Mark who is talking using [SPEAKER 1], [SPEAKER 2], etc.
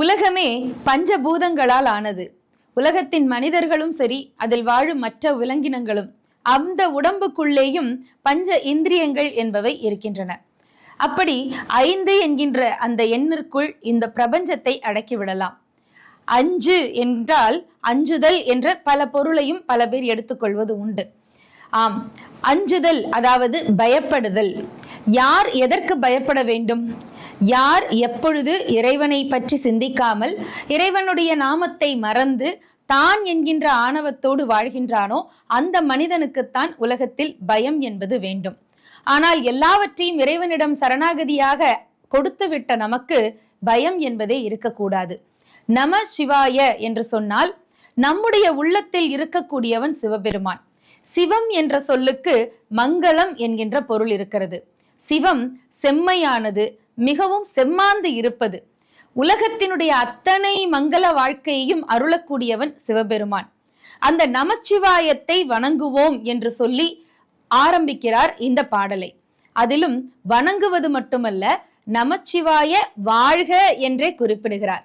[SPEAKER 1] உலகமே பஞ்சபூதங்களால் ஆனது. உலகத்தின் மனிதர்களும் சரி அதில் வாழும் மற்ற விலங்கினங்களும் அந்த உடம்புக்குள்ளேயும் பஞ்ச இந்திரியங்கள் என்பவை இருக்கின்றன. அப்படி ஐந்து என்கின்ற அந்த எண்ணிற்குள் இந்த பிரபஞ்சத்தை அடக்கிவிடலாம் அஞ்சு என்றால் அஞ்சுதல் என்ற பல பொருளையும் பல பேர் எடுத்துக்கொள்வது உண்டு. ஆம் அஞ்சுதல் அதாவது பயப்படுதல். யார் எதற்கு பயப்பட வேண்டும்? யார் எப்பொழுது இறைவனை பற்றி சிந்திக்காமல் இறைவனுடைய நாமத்தை மறந்து தான் என்கின்ற ஆணவத்தோடு வாழ்கின்றானோ அந்த மனிதனுக்குத்தான் உலகத்தில் பயம் என்பது வேண்டும். ஆனால் எல்லாவற்றையும் இறைவனிடம் சரணாகதியாக கொடுத்துவிட்ட நமக்கு பயம் என்பதே இருக்கக்கூடாது. நம சிவாய என்று சொன்னால் நம்முடைய உள்ளத்தில் இருக்கக்கூடியவன் சிவபெருமான். சிவம் என்ற சொல்லுக்கு மங்களம் என்கின்ற பொருள் இருக்கிறது. சிவம் செம்மையானது மிகவும் செம்மாந்து இருப்பது. உலகத்தினுடைய அத்தனை மங்கள வாழ்க்கையையும் அருளக்கூடியவன் சிவபெருமான். அந்த நமச்சிவாயத்தை வணங்குவோம் என்று சொல்லி ஆரம்பிக்கிறார் இந்த பாடலை. அதிலும் வணங்குவது மட்டுமல்ல நமச்சிவாய வாழ்க என்றே குறிப்பிடுகிறார்.